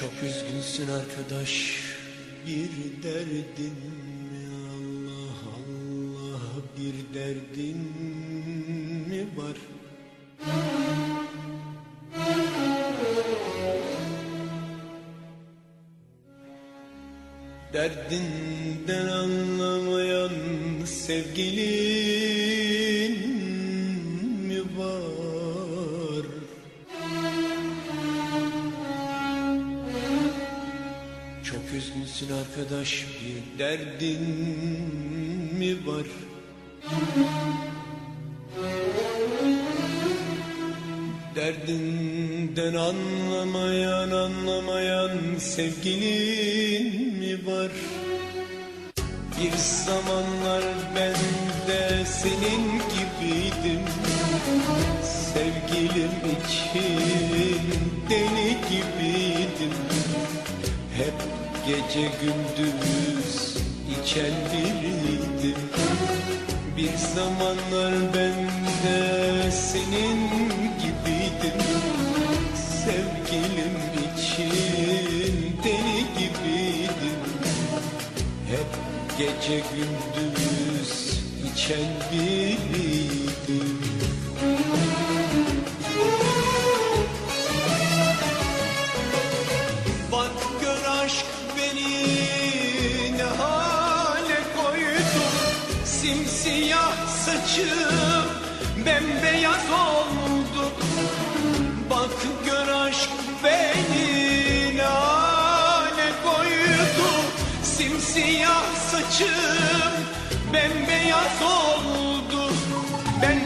Çok üzgünsün arkadaş bir derdin mi Allah Allah bir derdin mi var? Derdinden anlamayan sevgilin arkadaş bir derdin mi var? Derdinden anlamayan anlamayan sevgilin mi var? Bir zamanlar ben de senin gibiydim Sevgilim için deli gibiydim Hep gece gündüz içen biriydim. Bir zamanlar ben de senin gibiydim. Sevgilim için deli gibiydim. Hep gece gündüz içen biriydim saçım bembeyaz oldu Bak gör aşk beni ne koydu. Simsiyah saçım bembeyaz oldu. Ben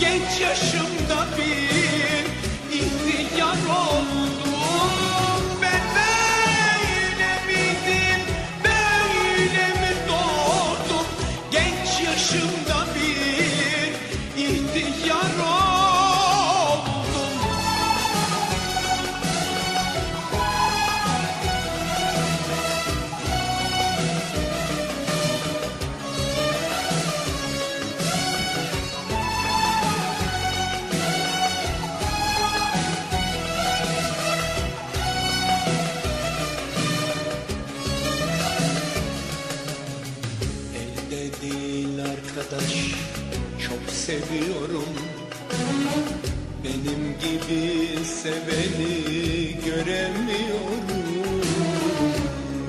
Genç yaşımda bir ihtiyar oldum seviyorum. Benim gibi seveni göremiyorum.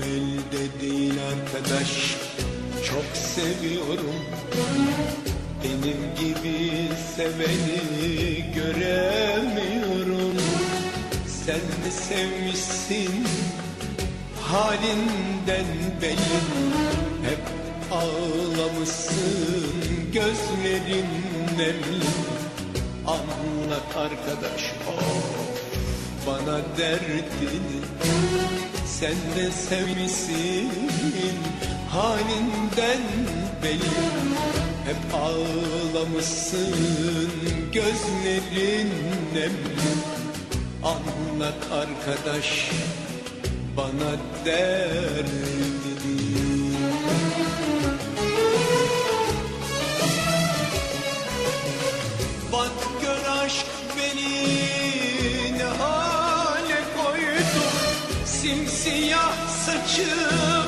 Elde değil arkadaş çok seviyorum. Benim gibi seveni göremiyorum. Sen de sevmişsin halinden belli Hep ağlamışsın gözlerin nemli Anlat arkadaş. Of bana derdini Sen de sevmişsin. Halinden belli Hep ağlamışsın. Gözlerin nemli Anlat arkadaş bana derdini Bak gör aşk beni ne hale koydu. Simsiyah saçım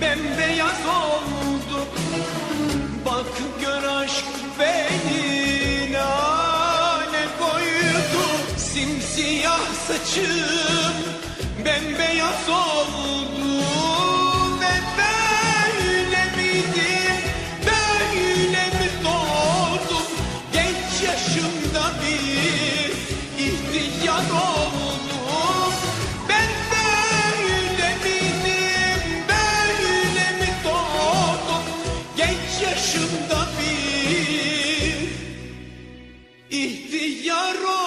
bembeyaz oldu. Bak gör aşk beni ne hale koydu. Simsiyah saçım bembeyaz oldu. Señor